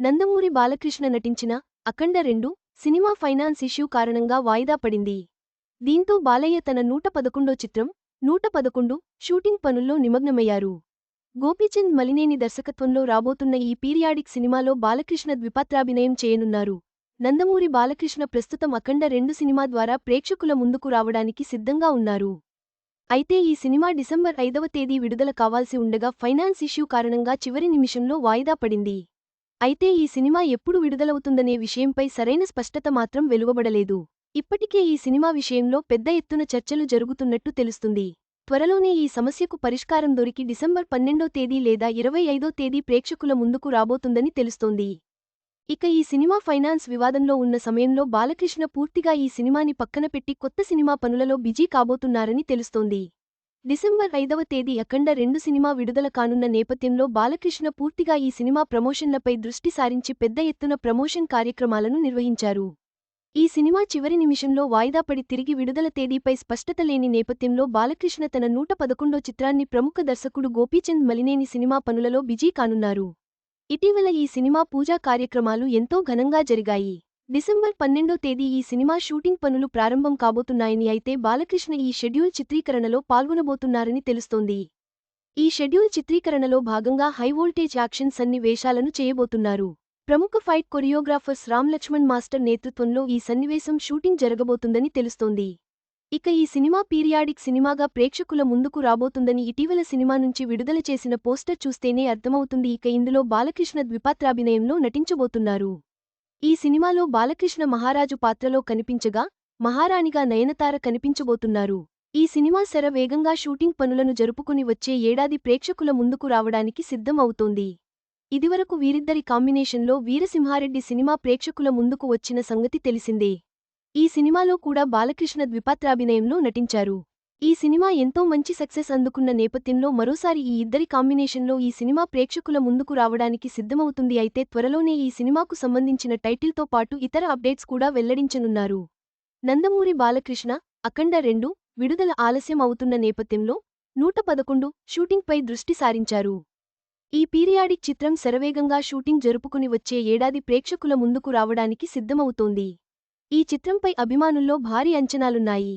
నందమూరి బాలకృష్ణ నటించిన అఖండ రెండు cinema finance issue కారణంగా వాయిదా పడింది. దీంతో బాలయ్య తన నూట పదకొండో చిత్రం నూట పదకొండు షూటింగ్ పనుల్లో నిమగ్నమయ్యారు. గోపీచంద్ మలినేని దర్శకత్వంలో రాబోతున్న ఈ పీరియాడిక్ సినిమాలో బాలకృష్ణ ద్విపాత్రాభినయం చేయనున్నారు. నందమూరి బాలకృష్ణ ప్రస్తుతం అఖండ రెండు సినిమా ద్వారా ప్రేక్షకుల ముందుకు రావడానికి సిద్ధంగా ఉన్నారు. అయితే ఈ సినిమా డిసెంబర్ ఐదవ తేదీ విడుదల కావాల్సి ఉండగా ఫైనాన్స్ ఇష్యూ కారణంగా చివరి నిమిషంలో వాయిదా పడింది. అయితే ఈ సినిమా ఎప్పుడు విడుదలవుతుందనే విషయంపై సరైన స్పష్టత మాత్రం వెలువబడలేదు. ఇప్పటికే ఈ సినిమా విషయంలో పెద్ద ఎత్తున చర్చలు జరుగుతున్నట్టు తెలుస్తుంది. త్వరలోనే ఈ సమస్యకు పరిష్కారం దొరికి డిసెంబర్ పన్నెండో తేదీ లేదా ఇరవై ఐదో తేదీ ప్రేక్షకుల ముందుకు రాబోతుందని తెలుస్తోంది. ఇక ఈ సినిమా ఫైనాన్స్ వివాదంలో ఉన్న సమయంలో బాలకృష్ణ పూర్తిగా ఈ సినిమాని పక్కన పెట్టి కొత్త సినిమా పనులలో బిజీ కాబోతున్నారని తెలుస్తోంది. డిసెంబర్ ఐదవ తేదీ అఖండ రెండు సినిమా విడుదల కానున్న నేపథ్యంలో బాలకృష్ణ పూర్తిగా ఈ సినిమా ప్రమోషన్లపై దృష్టి సారించి పెద్ద ఎత్తున ప్రమోషన్ కార్యక్రమాలను నిర్వహించారు. ఈ సినిమా చివరి నిమిషంలో వాయిదా పడి తిరిగి విడుదల తేదీపై స్పష్టత లేని నేపథ్యంలో బాలకృష్ణ తన నూట పదకొండో చిత్రాన్ని ప్రముఖ దర్శకుడు గోపీచంద్ మలినేని సినిమా పనులలో బిజీ కానున్నారు. ఇటీవల ఈ సినిమా పూజా కార్యక్రమాలు ఎంతో ఘనంగా జరిగాయి. డిసెంబర్ పన్నెండో తేదీ ఈ సినిమా షూటింగ్ పనులు ప్రారంభం కాబోతున్నాయని అయితే బాలకృష్ణ ఈ షెడ్యూల్ చిత్రీకరణలో పాల్గొనబోతున్నారని తెలుస్తోంది. ఈ షెడ్యూల్ చిత్రీకరణలో భాగంగా హైవోల్టేజ్ యాక్షన్ సన్నివేశాలను చేయబోతున్నారు. ప్రముఖ ఫైట్ కొరియోగ్రాఫర్స్ రామ్లక్ష్మణ్ మాస్టర్ నేతృత్వంలో ఈ సన్నివేశం షూటింగ్ జరగబోతుందని తెలుస్తోంది. ఇక ఈ సినిమా పీరియాడిక్ సినిమాగా ప్రేక్షకుల ముందుకు రాబోతుందని ఇటీవల సినిమా నుంచి విడుదల చేసిన పోస్టర్ చూస్తేనే అర్థమవుతుంది. ఇక ఇందులో బాలకృష్ణ ద్విపాత్రాభినయంలో నటించబోతున్నారు. ఈ సినిమాలో బాలకృష్ణ మహారాజు పాత్రలో కనిపించగా మహారాణిగా నయనతార కనిపించబోతున్నారు. ఈ సినిమా శర వేగంగా షూటింగ్ పనులను జరుపుకుని వచ్చే ఏడాది ప్రేక్షకుల ముందుకు రావడానికి సిద్ధం అవుతోంది ఇదివరకు వీరిద్దరి కాంబినేషన్లో వీరసింహారెడ్డి సినిమా ప్రేక్షకుల ముందుకు వచ్చిన సంగతి తెలిసిందే. ఈ సినిమాలో కూడా బాలకృష్ణ ద్విపాత్రాభినయంలో నటించారు. ఈ సినిమా ఎంతో మంచి సక్సెస్ అందుకున్న నేపథ్యంలో మరోసారి ఈ ఇద్దరి కాంబినేషన్లో ఈ సినిమా ప్రేక్షకుల ముందుకు రావడానికి సిద్ధమవుతుంది అయితే త్వరలోనే ఈ సినిమాకు సంబంధించిన టైటిల్తో పాటు ఇతర అప్డేట్స్ కూడా వెల్లడించనున్నారు. నందమూరి బాలకృష్ణ అఖండ రెండు విడుదల ఆలస్యం అవుతున్న నేపథ్యంలో నూట పదకొండు షూటింగ్పై దృష్టి సారించారు. ఈ పీరియాడిక్ చిత్రం శరవేగంగా షూటింగ్ జరుపుకుని వచ్చే ఏడాది ప్రేక్షకుల ముందుకు రావడానికి సిద్ధమవుతోంది. ఈ చిత్రంపై అభిమానుల్లో భారీ అంచనాలున్నాయి.